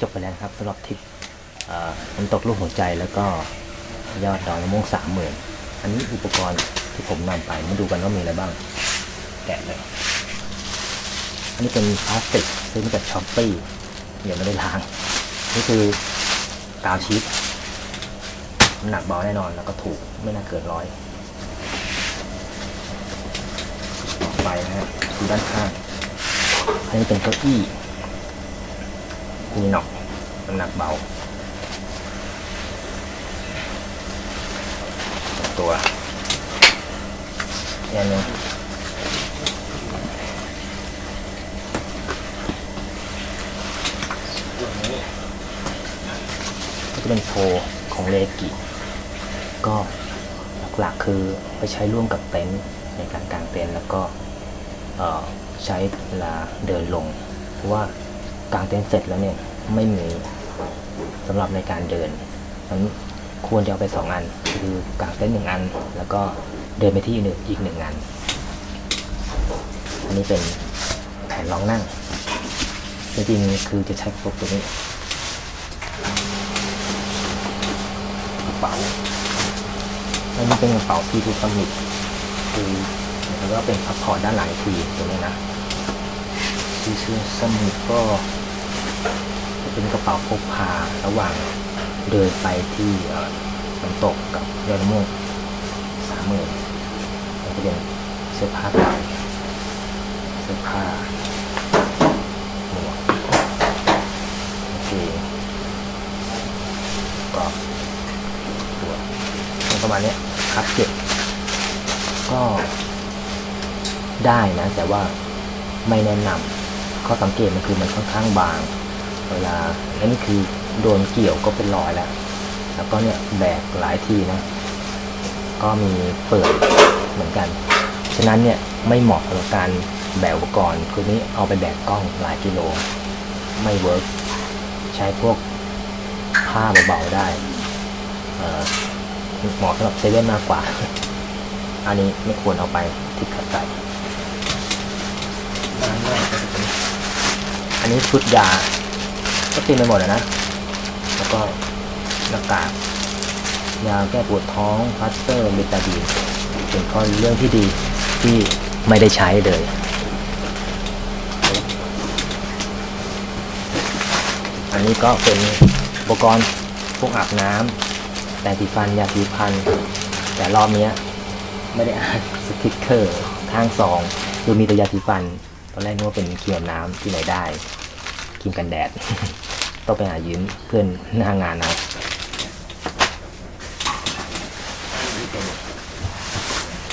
จบไปแล้วครับสำหรับทริปเอ่อน้ำตกลูกหัวใจแล้วก็ยอดดอยมะม่วงสามหมื่นอันนี้อุปกรณ์ที่ผมนำไปมาดูกันว่ามีอะไรบ้าง แกะเลย อันนี้เป็นพลาสติกซื้อมาจากช้อปปี้ยังไม่ได้ล้าง นี่คือกาวชีสน้ำหนักเบาแน่นอนแล้วก็ถูกไม่น่าเกินร้อยต่อไปนะฮะดูด้านข้างอันนี้เป็นเก้าอี้ มีหนอกน้ำหนักเบา ตัวอย่างนี้ก็จะเป็นโฟของเลกิ ก็หลักๆคือไปใช้ร่วมกับเต็นท์ในการกางเต็นท์แล้วก็ใช้เวลาเดินลง เพราะว่า กางเต็นท์เสร็จแล้วเนี่ยไม่มีสำหรับในการเดินนั้นควรจะเอาไปสองอัน คือกางเต็นท์หนึ่งอัน แล้วก็เดินไปที่อื่นอีกหนึ่งอัน อันนี้เป็นแผ่นรองนั่งจริงๆคือจะใช้พวกตัวนี้กระเป๋าอันนี้เป็นกระเป๋าที่ถูกสมิธคือแล้วก็เป็นพับพอร์ตด้านหลังอีกทีตรงนี้นะที่ชื่อสมุดก็ เป็นกระเป๋าพกพาระหว่างเดินไปที่เอ่อน้ำตกกับยอดมะม่วงสามหมื่นแล้วก็เป็นเสื้อผ้าเก่าเสื้อผ้าหมวกโอเคก็ตัวประมาณนี้ครับเก็บก็ได้นะ แต่ว่าไม่แนะนำข้อสังเกตมันคือมันค่อนข้างบาง เวลาอันนี้คือโดนเกี่ยวก็เป็นรอยแล้ว แล้วก็เนี่ยแบกหลายทีนะ ก็มีเปิดเหมือนกัน ฉะนั้นเนี่ยไม่เหมาะกับการแบกอุปกรณ์คือนี้เอาไปแบกกล้องหลายกิโล ไม่เวิร์กใช้พวกผ้าเบาๆได้เหมาะสำหรับเซเว่นมากกว่า อันนี้ไม่ควรเอาไปที่ขัดใจอันนี้ชุดยา ก็เต็มไปหมดเลยนะ แล้วก็หน้ากากยาแก้ปวดท้องพลาสเตอร์เบตาดีนเป็นข้อเรื่องที่ดีที่ไม่ได้ใช้เลยอันนี้ก็เป็นอุปกรณ์พวกอาบน้ำแต่งสีฟันยาสีฟัน แต่รอบเนี้ยไม่ได้อ่านสติ๊กเกอร์ข้างซองคือมีแต่ยาสีฟัน ตอนแรกนึกว่าเป็นครีมอาบน้ำที่ไหนได้ ครีมกันแดด ต้องไปหายืมเพื่อนหน้างานเอา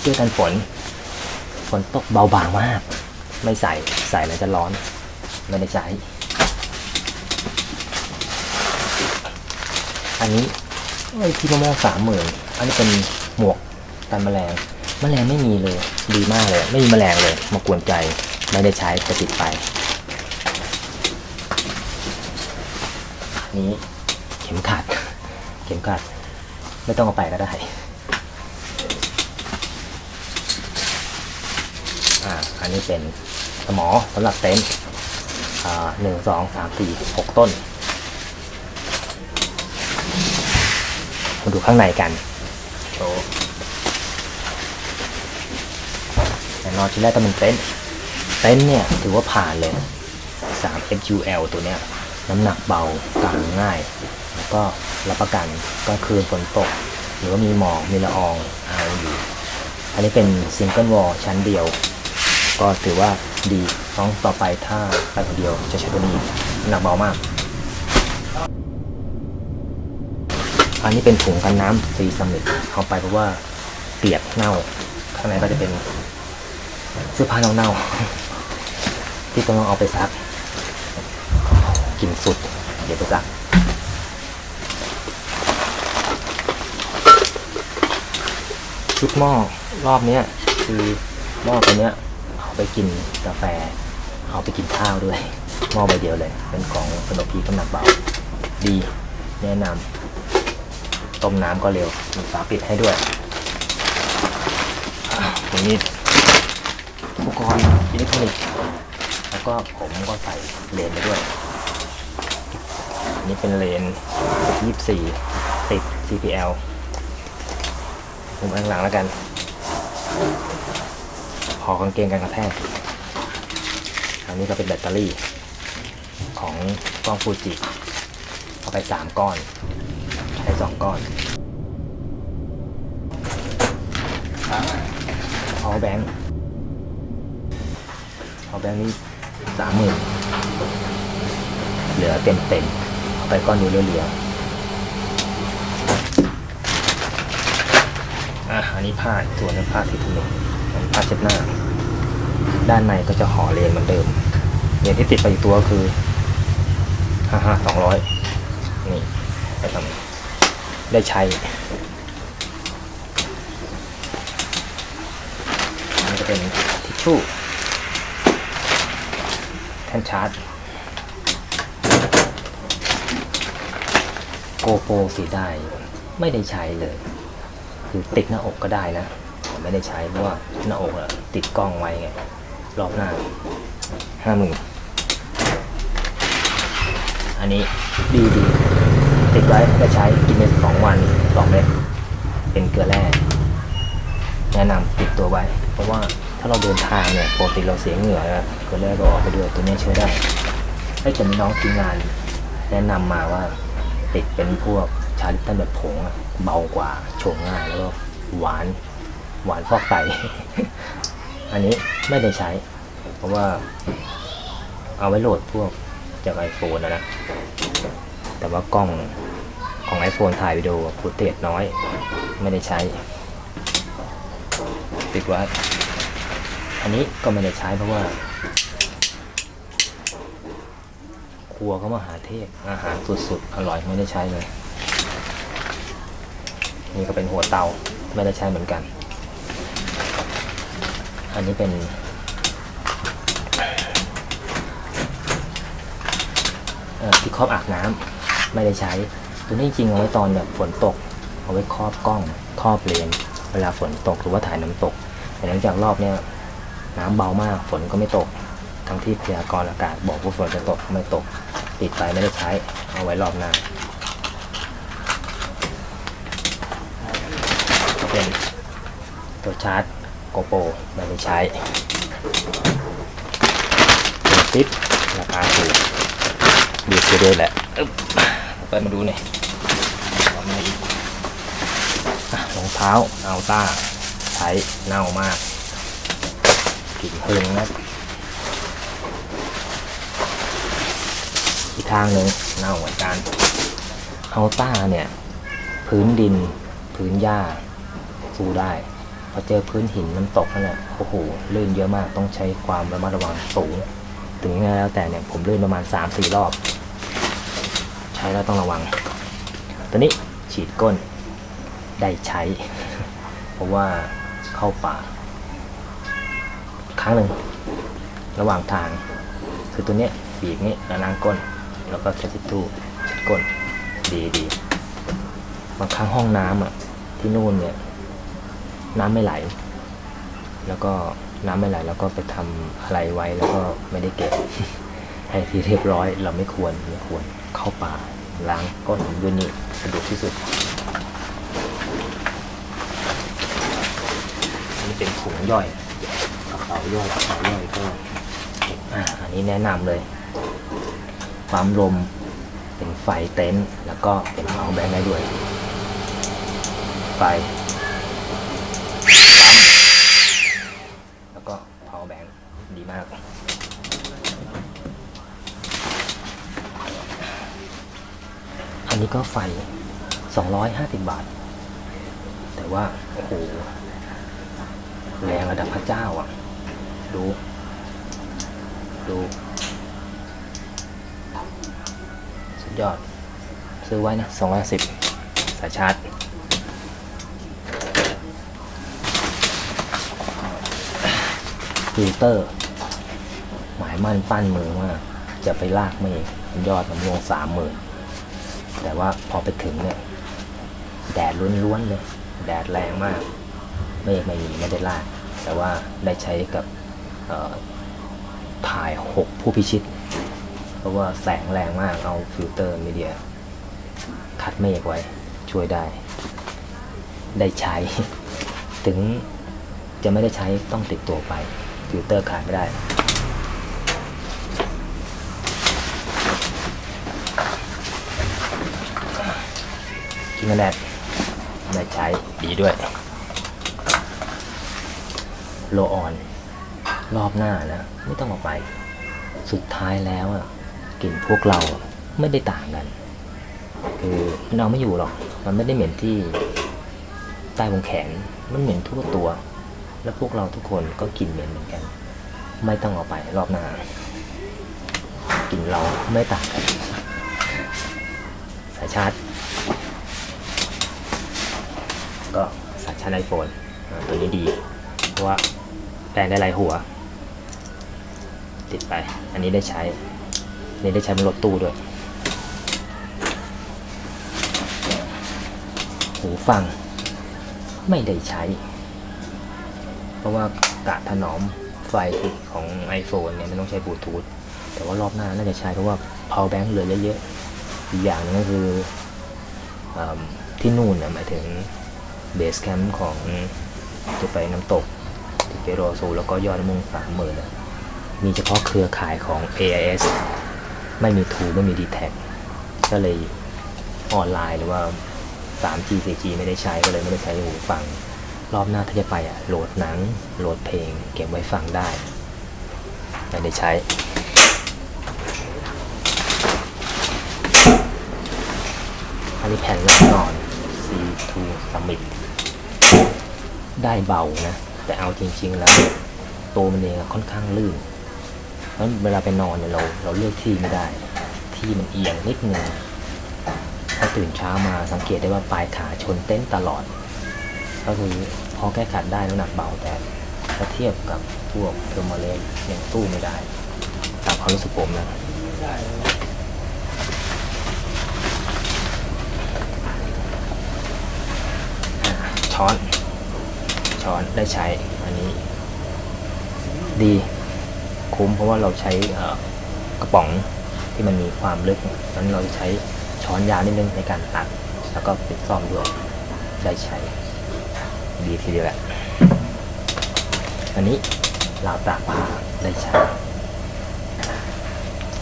เสื้อกันฝน ฝนตกเบาบางมาก ไม่ใส่ใส่แล้วจะร้อน ไม่ได้ใช้อันนี้ไอ้ที่มะม่วงสามหมื่นอันนี้เป็นหมวกกันแมลงแมลงไม่มีเลย ดีมากเลย ไม่มีแมลงเลย มากวนใจ ไม่ได้ใช้จะติดไป นี้ เข็มขัด เข็มขัด ไม่ต้องเอาไปก็ได้อ่าอันนี้เป็นสมอสำหรับเต็นท์อ่าหนึ่งสองสามสี่หกต้น มาดูข้างในกันโชว์แต่นอนที่แรกก็เป็นเต็นท์เต็นท์เนี่ยถือว่าผ่านเลยนะ3 FUL ตัวเนี้ย น้ำหนักเบากางง่าย แล้วก็รับประกันก็คือฝนตก หรือว่ามีหมอกมีละอองเอาอยู่ อันนี้เป็นซิงเกิลวอลชั้นเดียว ก็ถือว่าดีน้องต่อไปถ้าไปคนเดียวจะใช้ตัวนี้น้ำหนักเบามาก อันนี้เป็นถุงกันน้ำซีซัมมิตเอาไปเพราะว่าเปียกเน่า ข้างในก็จะเป็นเสื้อผ้าเน่าๆที่ต้องเอาไปซัก กลินสุด เดี๋ยวไปซักชุดหม้อรอบเนี้ยคือหม้อตัวเนี้ยเอาไปกินกาแฟ เอาไปกินข้าวด้วยหม้อใบเดียวเลย เป็นของสนพีน้ำหนักเบา ดี แนะนำต้มน้ำก็เร็วมีฝาปิดให้ด้วยอะทีนี้อุปกรณ์อิเล็กทรอนิกส์แล้วก็ผมก็ใส่เลนไปด้วย นี้เป็นเลนยี่สี่ติด CPL ผมข้างหลังแล้วกัน พอกางเกงกันกระแทกอันนี้ก็เป็นแบตเตอรี่ ของกล้องฟูจิ เอาไปสามก้อน ใช้สองก้อน power bank power bank นี่สามหมื่นเหลือเต็มเต็ม ไปก้อนนี้เหลือๆอะอันนี้ผ้าอีกส่วนนึงผ้าที่ถุงอันนผ้าเช็ดหน้า ด้านในก็จะห่อเลนเหมือนเดิมเลนที่ติดไปอีกตัวคือห้าห้าสองร้อยนี่ไปทำได้ใช้อันนี้จะเป็นทิชชู่แท่นชาร์จ โกโปรสีได้ไม่ได้ใช้เลย คือติดหน้าอกก็ได้นะแต่ไม่ได้ใช้เพราะว่าหน้าอกอะติดกล้องไว้ไงรอบหน้าห้าหมื่นอันนี้ดีดีติดไว้ได้ใช้กินในสองวันสองเม็ดเป็นเกลือแร่แนะนำติดตัวไว้ เพราะว่าถ้าเราเดินทางเนี่ยปกติเราเสียเหงื่อนะเกลือแร่ก็ออกไปด้วยตัวนี้ช่วยได้ไอ้แต่มีน้องทีมงาน แนะนำมาว่า ติดเป็นพวกชาลิปตันแบบผงเบากว่าชงง่ายแล้วก็หวานหวานฟอกไต อันนี้ไม่ได้ใช้ เพราะว่าเอาไว้โหลดพวกจากไอโฟนนะนะ แต่ว่ากล้องของ iPhone ถ่ายวิดีโอฟุตเทจน้อย ไม่ได้ใช้ ติดไว้ อันนี้ก็ไม่ได้ใช้เพราะว่า ครัวเขามาหาเทพอาหารสุดๆอร่อยไม่ได้ใช้เลย นี่ก็เป็นหัวเตาไม่ได้ใช้เหมือนกัน อันนี้เป็น ที่ครอบอาบน้ำไม่ได้ใช้ ตัวนี้จริงเอาไว้ตอนแบบฝนตก เอาไว้ครอบกล้องครอบเลนเวลาฝนตกหรือว่าถ่ายน้ำตกแต่หลังจากรอบเนี้ยน้ำเบามากฝนก็ไม่ตก ทั้งที่พยากรณ์อากาศบอกว่าฝนจะตกไม่ตกติดไปไม่ได้ใช้ เอาไว้รอบหน้าเป็นตัวชาร์จโกโปรไม่ได้ใช้เป็นซิปราคาถูกดีสุดเลยแหละไปมาดูหน่อยรองเท้าเอัลต้าใช้เน่ามากกลิ่นเพลิงนะ อีกทางหนึ่งเน่าเหมือนกันอัลต้าเนี่ย พื้นดิน พื้นหญ้าสู้ได้พอเจอพื้นหินมันตกนั่นแหละโอ้โหลื่นเยอะมากต้องใช้ความระมัดระวังสูง ถึงยังไงแล้วแต่เนี่ยผมลื่นประมาณ 3-4 รอบ ใช้แล้วต้องระวังตัวนี้ฉีดก้นได้ใช้ เพราะว่าเข้าป่า ครั้งหนึ่งระหว่างทาง คือตัวเนี้ยบีบนี้แล้วล้างก้น แล้วก็ใช้ทิชชู่เช็ดก้นดีดีบางครั้งห้องน้ำอะที่นู่นเนี่ย น้ำไม่ไหล แล้วก็น้ำไม่ไหลแล้วก็ไปทำอะไรไว้แล้วก็ไม่ได้เก็บให้ที่เรียบร้อยเราไม่ควรไม่ควรเข้าป่าล้างก้นด้วยนี่สะดวกที่สุดนนี้เป็นถุงย่อยกระเป๋าย่อยกระเป๋าย่อยก็อ่าอันนี้แนะนำเลย ปั๊มลม เป็นไฟเต็นท์แล้วก็เป็นเมาแบงได้ด้วย ไฟ แล้วก็ power bank ดีมาก อันนี้ก็ไฟ 250 บาท แต่ว่า โอ้โห แรงระดับพระเจ้าอะ ดู ดู สุด ยอด ซื้อไว้นะ250สายชาร์จฟิลเตอร์ หมายมั่นปั้นมือว่าจะไปลากเมฆมันยอดมันลงสามหมื่นแต่ว่าพอไปถึงเนี่ย แดดล้วนๆเลย แดดแรงมากเมฆไม่มีไม่ได้ลาก แต่ว่าได้ใช้กับถ่ายหกผู้พิชิต ราะว่าแสงแรงมากเอาฟิลเตอร์มีเดียคัดเมฆไว้ช่วยได้ ได้ใช้ ถึงจะไม่ได้ใช้ต้องติดตัวไป ฟิลเตอร์ขาดไม่ได้กินกันแดดได้ใช้ดีด้วย โลออน รอบหน้านะ ไม่ต้องออกไป สุดท้ายแล้วอะ กลิ่นพวกเราไม่ได้ต่างกัน คือมันเอาไม่อยู่หรอก มันไม่ได้เหม็นที่ใต้วงแขน มันเหม็นทั่วตัว แล้วพวกเราทุกคนก็กลิ่นเหม็นเหมือนกัน ไม่ต้องเอาไปรอบหน้ากลิ่นเราไม่ต่างกัน สายชาร์จ ก็สายชาร์จไอโฟนตัวนี้ดี เพราะว่าแปลงได้หลายหัว ติดไป อันนี้ได้ใช้ นนี้ได้ใช้บนรถตู้ด้วยหูฟัง ไม่ได้ใช้ เพราะว่ากะถนอมไฟของ iPhone เนี่ยมันต้องใช้บลูทูธแต่ว่ารอบหน้าน่าจะใช้เพราะว่า power bank เหลือเยอะๆอีกอย่างนึงก็คืออที่นู่นนะหมายถึงเบสแคมป์ของจะไปน้ำตกที่เปโรซูแล้วก็ยอดน้ำมุงสามหมื่นมีเฉพาะเครือข่ายของ AIS ไม่มี True ไม่มี d t แท็ก็เลยออนไลน์หรือว่า 3G 4G ไม่ได้ใช้ก็เลยไม่ได้ใช้หูฟัง รอบหน้าถ้าจะไปอะโหลดหนังโหลดเพลง เก็บไว้ฟังได้ไม่ได้ใช้อันนี้แผ่นรับนอน C2 Summit ได้เบานะ แต่เอาจริง ๆ แล้ว ตัวมันเองค่อนข้างลื่น เพราะเวลาไปนอนเนี่ยเราเราเลือกที่ไม่ได้ ที่มันเอียงนิดนึงพอตื่นเช้ามาสังเกตได้ว่าปลายขาชนเต้นตลอด ก็คือพอแก้ขัดได้น้ำหนักเบาแต่ถ้าเทียบกับพวกเทอร์โมเลสยังสู้ไม่ได้ตามความรู้สึกผมนะช้อน ช้อนได้ใช้อันนี้ ดี คุ้ม เพราะว่าเราใช้กระป๋องที่มันมีความลึกนั้นเราใช้ช้อนยาวนิดนึงในการตักแล้วก็ปิดซ่อมด้วยได้ใช้ ดีทีเดียวแหละอันนี้ราวตากผ้าได้ใช้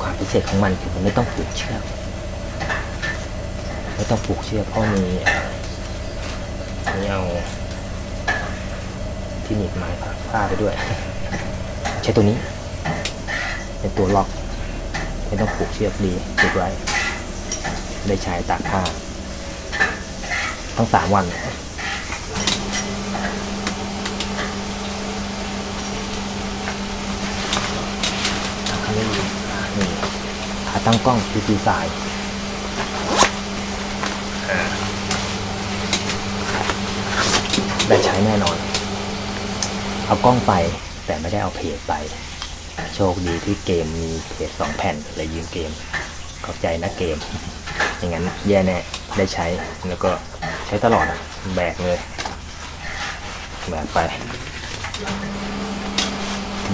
ความพิเศษของมันคือมันไม่ต้องผูกเชือกไม่ต้องผูกเชือกเพราะมีมีเอาที่หนีบไม้ผ้าไปด้วย ใช้ตัวนี้ เป็นตัวล็อกไม่ต้องผูกเชือกดีติดไว้ ได้ใช้ตากผ้าทั้งสามวันอันนี้นี่ขาตั้งกล้องพีซีสายได้ใช้แน่นอน เอากล้องไปแต่ไม่ได้เอาเพจไป โชคดีที่เกมมีเพจสองแผ่นเลยยืมเกม ขอบใจนะเกม อย่างนั้นแย่แน่ได้ใช้แล้วก็ใช้ตลอดอะแบกเลย แบกไป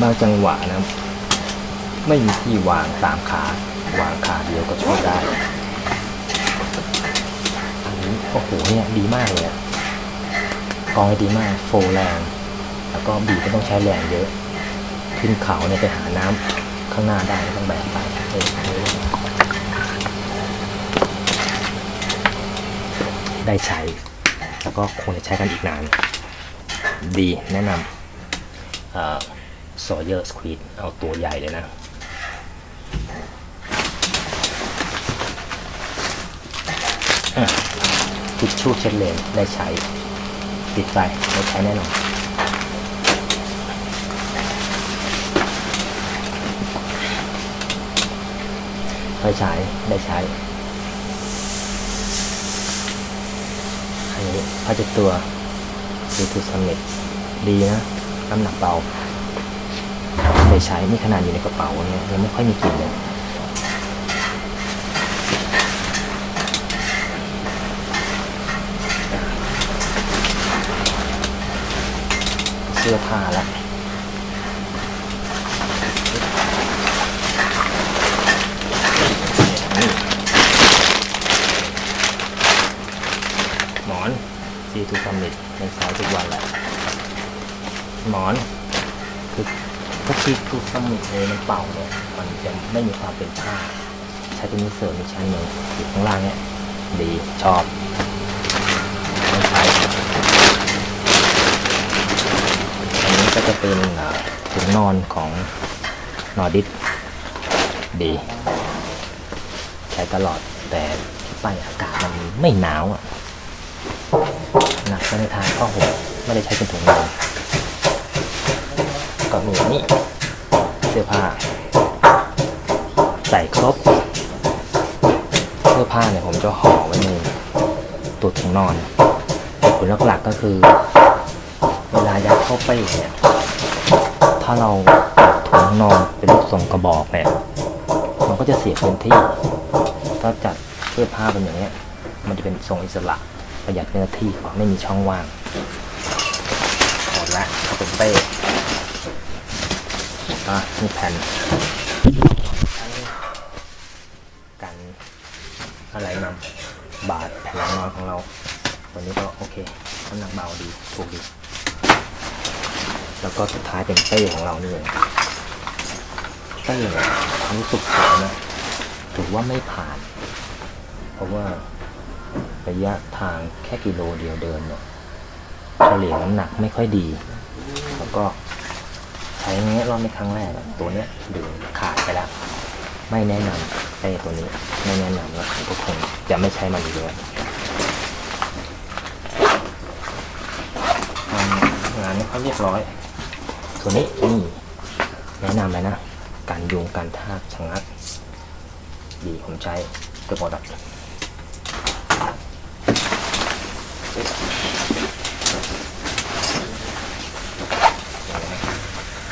บางจังหวะนะไม่มีที่วางสามขาวางขาเดียวก็ช่วยได้อันนี้โอ้โหเนี่ยดีมากเลยอะกองดีมาก โฟแรง แล้วก็บีบไม่ต้องใช้แรงเยอะ ขึ้นเขาเนี่ยไปหาน้ำข้างหน้าได้ต้องแบกไปได้ใช้ แล้วก็คงจะใช้กันอีกนาน ดีแนะนำโซเยอร์สควีดเอาตัวใหญ่เลยนะอะทิชชู่เช็ดเลนได้ใช้ ติดไปได้ใช้แน่นอน ไฟฉายได้ใช้อันนี้ผ้าเจ็ดตัวดูทูซัมเน็ตดีนะ น้ำหนักเบาได้ใช้นี่ขนาดอยู่ในกระเป๋าเนี่ยยังไม่ค่อยมีกลิ่นเลยเสื้อผ้าและ ทูซัมมิตในใช้ทุกวันแหละหมอนคือถ้าคิดทูซัมมิตเลยมันเป่าเนี่ยมันจะไม่มีความเป็นผ้า ใช้ตัวนี้เสริมอีกชั้นหนึ่งอยู่ข้างล่างเนี่ยดีชอบใช้อันนี้ก็จะเป็นถุงนอนของนอร์ดิสดี ใช้ตลอดแต่ไปอากาศมันไม่หนาวอะ หนักไปในทางก็ห่ไม่ได้ใช้เป็นถุงนอนก็มีนี่เสื้อผ้า ใส่ครบ เสื้อผ้าเนี่ยผมจะห่อไว้ในตัวถุงนอนผลหลักๆก็คือ เวลายัดเข้าไปเนี่ยถ้าเราถุงนอนเป็นรูปทรงกระบอกเนี่ยมันก็จะเสียพื้นที่ ถ้าจัดเสื้อผ้าเป็นอย่างเนี้ยมันจะเป็นทรงอิสระ ประหยัดเนื้อที่กว่าไม่มีช่องว่างหมดละเขาเป็นเป้อะนี่แผ่นกันอะไรนำบาดแผ่นหลังนอนของเราตัวนี้ก็โอเคน้ำหนักเบาดีถูกดี แล้วก็สุดท้ายเป็นเป้ของเรานี่เองเป้เนี่ยความรู้สึกผมนะถือว่าไม่ผ่าน เพราะว่า ระยะทางแค่กิโลเดียวเดินเนี่ยเฉลี่ยน้ำหนักไม่ค่อยดี แล้วก็ใช้เงี้ยรอบในครั้งแรกตัวเนี้ยดึงขาดไปแล้ว ไม่แนะนำไอ้ตัวนี้ไม่แนะนำแล้วผมก็คงจะไม่ใช้มันอีกเลยงานนี้เขาเรียบร้อย ตัวนี้นี่แนะนำเลยนะ การยุงการทากชะงัก ดีผมใช้เกือบหมดอะ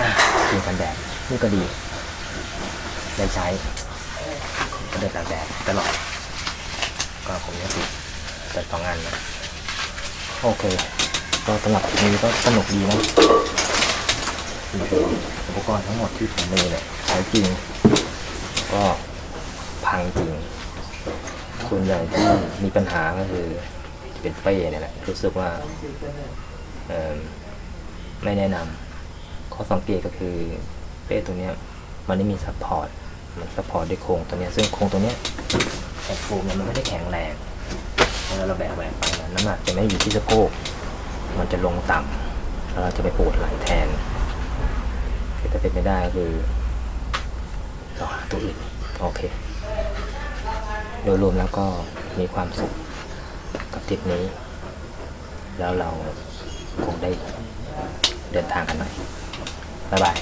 อะกินกั นี่ก็ดีได้ใช้ ก็ได้ตากแดดตลอด ก็ผมยังติดแต่สองงานนะ โอเค ก็สำหรับนี้ก็สนุกดีนะอุปกรณ์ทั้งหมดที่ผมมีเนี่ยใช้จริง ก็พังจริงส่วนใหญ่ที่มีปัญหาก็คือเป็นเป้เนี่ยแหละรู้สึกว่าไม่แนะนำข้อสังเกตก็คือ เป้ตัวเนี้ยมันไม่มีซัพพอร์ตมันซัพพอร์ตด้วยโครงตัวเนี้ยซึ่งโครงตัวเนี้ยแผ่นฟมเนี่ยมันไม่ได้แข็งแรงเวลาเราแบกแบกไปน้ำหนักจะไม่อยู่ที่สะโพกมันจะลงต่ำแล้วเราจะไปปวดไหล่แทนแต่เป็นไม่ได้ก็คือเราหาตัวอื่นโอเค โดยรวมแล้วก็มีความสุขกับทริปนี้ แล้วเราคงได้เดินทางกันหน่อยบ๊ายบาย